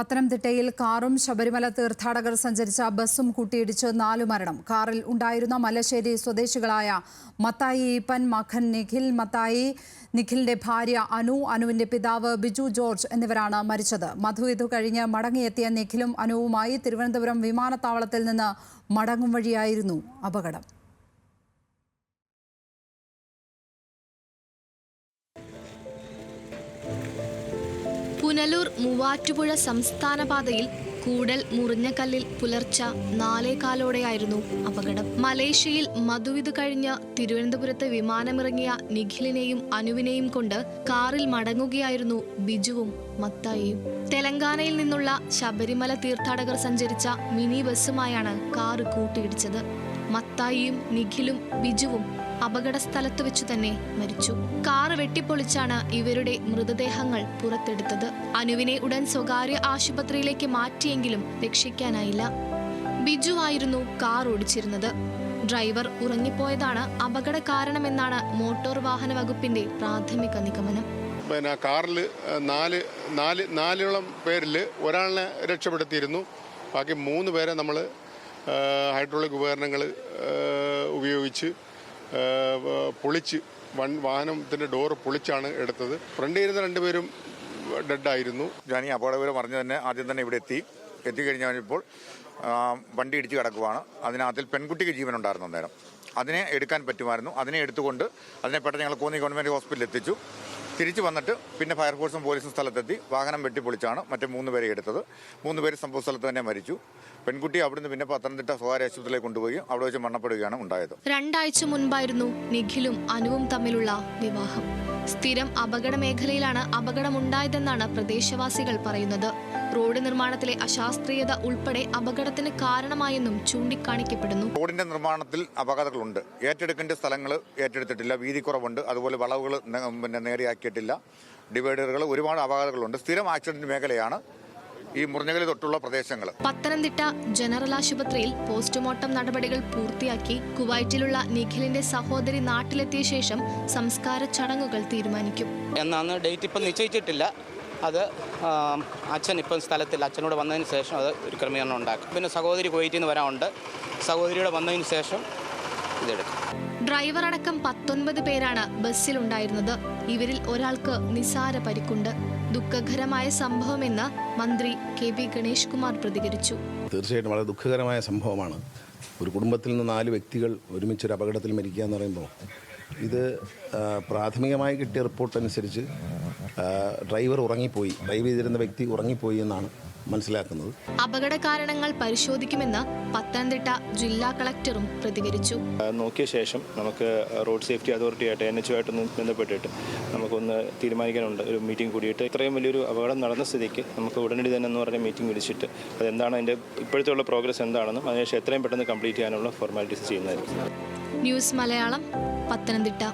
പത്തനംതിട്ടയിൽ കാറും ശബരിമല തീർത്ഥാടകർ സഞ്ചരിച്ച ബസ്സും കൂട്ടിയിടിച്ച് നാലു മരണം. കാറിൽ ഉണ്ടായിരുന്ന മലശ്ശേരി സ്വദേശികളായ മത്തായി ഈപ്പൻ മഖൻ നിഖിൽ മത്തായി നിഖിലിന്റെ ഭാര്യ അനു അനുവിന്റെ പിതാവ് ബിജു ജോർജ് എന്നിവരാണ് മരിച്ചത്. മധു ഇതു കഴിഞ്ഞ് മടങ്ങിയെത്തിയ നിഖിലും അനുവുമായി തിരുവനന്തപുരം വിമാനത്താവളത്തിൽ നിന്ന് മടങ്ങും വഴിയായിരുന്നു അപകടം. പുനലൂർ മൂവാറ്റുപുഴ സംസ്ഥാന പാതയിൽ കൂടൽ മുറിഞ്ഞക്കല്ലിൽ പുലർച്ച നാലേകാലോടെയായിരുന്നു അപകടം. മലേഷ്യയിൽ മധുവിത് കഴിഞ്ഞ് തിരുവനന്തപുരത്ത് വിമാനമിറങ്ങിയ നിഖിലിനെയും അനുവിനെയും കൊണ്ട് കാറിൽ മടങ്ങുകയായിരുന്നു ബിജുവും മത്തായിയും. തെലങ്കാനയിൽ നിന്നുള്ള ശബരിമല തീർത്ഥാടകർ സഞ്ചരിച്ച മിനി ബസ്സുമായാണ് കാറ് കൂട്ടിയിടിച്ചത്. മത്തായിയും നിഖിലും ബിജുവും അപകട സ്ഥലത്ത് വെച്ചു തന്നെ മരിച്ചു. കാറ് വെട്ടിപ്പൊളിച്ചാണ് ഇവരുടെ മൃതദേഹങ്ങൾ പുറത്തെടുത്തത്. അനുവിനെ ഉടൻ സ്വകാര്യ ആശുപത്രിയിലേക്ക് മാറ്റിയെങ്കിലും രക്ഷിക്കാനായില്ല. ബിജു ആയിരുന്നു കാർ ഓടിച്ചിരുന്നത്. ഡ്രൈവർ ഉറങ്ങിപ്പോയതാണ് അപകട കാരണമെന്നാണ് മോട്ടോർ വാഹന വകുപ്പിന്റെ പ്രാഥമിക നിഗമനം. പിന്നെ കാറിൽ നാല് നാല് നാലോളം പേരിൽ ഒരാളിനെ രക്ഷപ്പെടുത്തിയിരുന്നു. ബാക്കി മൂന്ന് പേരെ നമ്മൾ ഹൈഡ്രോളിക് ഉപകരണങ്ങൾ ഉപയോഗിച്ച് പൊളിച്ച് വൺ വാഹനത്തിന്റെ ഡോറ് പൊളിച്ചാണ് എടുത്തത്. ഫ്രണ്ടിൽ ചെയ്യുന്ന രണ്ടുപേരും ഡെഡായിരുന്നു. ഞാൻ ഈ അപകടവിവരം അറിഞ്ഞു തന്നെ ആദ്യം തന്നെ ഇവിടെ എത്തി. എത്തിക്കഴിഞ്ഞപ്പോൾ വണ്ടി ഇടിച്ച് കിടക്കുവാണ്. അതിനകത്തിൽ പെൺകുട്ടിക്ക് ജീവനുണ്ടായിരുന്നു അന്നേരം. അതിനെ എടുക്കാൻ പറ്റുമായിരുന്നു. അതിനെ എടുത്തുകൊണ്ട് അതിനെ പെട്ടെന്ന് ഞങ്ങൾ കോന്നി ഗവൺമെന്റ് ഹോസ്പിറ്റലിൽ എത്തിച്ചു. തിരിച്ചു വന്നിട്ട് പിന്നെ ഫയർഫോഴ്സും പോലീസും സ്ഥലത്തെത്തി വാഹനം വെട്ടിപ്പൊളിച്ചാണ് മറ്റേ മൂന്ന് പേരെ എടുത്തത്. മൂന്ന് പേര് സംഭവ സ്ഥലത്ത് തന്നെ മരിച്ചു. പെൺകുട്ടി അവിടുന്ന് പിന്നെ പത്തനംതിട്ട സ്വകാര്യ ആശുപത്രിയിലേക്ക് കൊണ്ടുപോയി അവിടെ വെച്ച് മരണപ്പെടുകയാണ് ഉണ്ടായത്. രണ്ടാഴ്ച മുൻപായിരുന്നു നിഖിലും അനുവും തമ്മിലുള്ള വിവാഹം. സ്ഥിരം അപകട മേഖലയിലാണ് അപകടമുണ്ടായതെന്നാണ് പ്രദേശവാസികൾ പറയുന്നത്. റോഡ് നിർമ്മാണത്തിലെ അശാസ്ത്രീയത ഉൾപ്പെടെ അപകടത്തിന് കാരണമായെന്നും ചൂണ്ടിക്കാണിക്കപ്പെടുന്നു. റോഡിന്റെ നിർമ്മാണത്തിൽ അപകടങ്ങളുണ്ട്. ഏറ്റെടുക്കേണ്ട സ്ഥലങ്ങൾ ഏറ്റെടുത്തിട്ടില്ല. വീതി കുറവുണ്ട്. അതുപോലെ വളവുകൾ പിന്നെ നേരെയാക്കിയിട്ടില്ല. ഡിവൈഡറുകൾ ഒരുപാട് അപകടങ്ങളുണ്ട്. സ്ഥിരം ആക്സിഡന്റ് മേഖലയാണ് ഈ മുറിഞ്ഞകലി തൊട്ടുള്ള പ്രദേശങ്ങൾ പത്തനംതിട്ട ജനറൽ ആശുപത്രിയിൽ പോസ്റ്റ്മോർട്ടം നടപടികൾ പൂർത്തിയാക്കി കുവൈറ്റിലുള്ള നിഖിലിന്റെ സഹോദരി നാട്ടിലെത്തിയ ശേഷം സംസ്കാര ചടങ്ങുകൾ തീരുമാനിക്കും. എന്നാണ് ഡേറ്റ് ഇപ്പം നിശ്ചയിച്ചിട്ടില്ല. അത് അച്ഛൻ ഇപ്പം സ്ഥലത്തില്ല. അച്ഛനോട് വന്നതിന് ശേഷം അത് ഒരു ക്രമീകരണം ഉണ്ടാക്കും. പിന്നെ സഹോദരി കുവൈറ്റിൽ നിന്ന് വരാനുണ്ട്. സഹോദരിയുടെ വന്നതിന് ശേഷം ഇതെടുക്കും. ഡ്രൈവർ അടക്കം പത്തൊൻപത് പേരാണ് ബസ്സിലുണ്ടായിരുന്നത്. ഇവരിൽ ഒരാൾക്ക് നിസാര പരിക്കുണ്ട്. ദുഃഖകരമായ സംഭവമെന്ന് മന്ത്രി കെ ബി ഗണേഷ് കുമാർ പ്രതികരിച്ചു. തീർച്ചയായിട്ടും വളരെ ദുഃഖകരമായ സംഭവമാണ്. ഒരു കുടുംബത്തിൽ നിന്ന് നാല് വ്യക്തികൾ ഒരുമിച്ച് ഒരു അപകടത്തിൽ മരിക്കുക എന്ന് പറയുമ്പോൾ ഇത് പ്രാഥമികമായി കിട്ടിയ റിപ്പോർട്ട് അനുസരിച്ച് ഡ്രൈവർ ഉറങ്ങിപ്പോയി. ഡ്രൈവ് ചെയ്തിരുന്ന വ്യക്തി ഉറങ്ങിപ്പോയി എന്നാണ് മനസ്സിലാക്കുന്നത്. അപകട കാരണങ്ങൾ പരിശോധിക്കുമെന്ന് പത്തനംതിട്ട ജില്ലാ കളക്ടറും പ്രതികരിച്ചു. നോക്കിയ ശേഷം നമുക്ക് റോഡ് സേഫ്റ്റി അതോറിറ്റി ആയിട്ട് എൻ എച്ച് ആയിട്ടൊന്ന് ബന്ധപ്പെട്ടിട്ട് നമുക്കൊന്ന് തീരുമാനിക്കാനുണ്ട്. ഒരു മീറ്റിംഗ് കൂടിയിട്ട് ഇത്രയും വലിയൊരു അപകടം നടന്ന സ്ഥിതിക്ക് നമുക്ക് ഉടനടി തന്നെ എന്ന് പറഞ്ഞ മീറ്റിംഗ് വിളിച്ചിട്ട് അതെന്താണ് അതിന്റെ ഇപ്പോഴത്തെ ഉള്ള പ്രോഗ്രസ് എന്താണെന്നും അതിനുശേഷം എത്രയും പെട്ടെന്ന് കംപ്ലീറ്റ് ചെയ്യാനുള്ള ഫോർമാലിറ്റീസ് ചെയ്യുന്നതായിരിക്കും. ന്യൂസ് മലയാളം പത്തനംതിട്ട.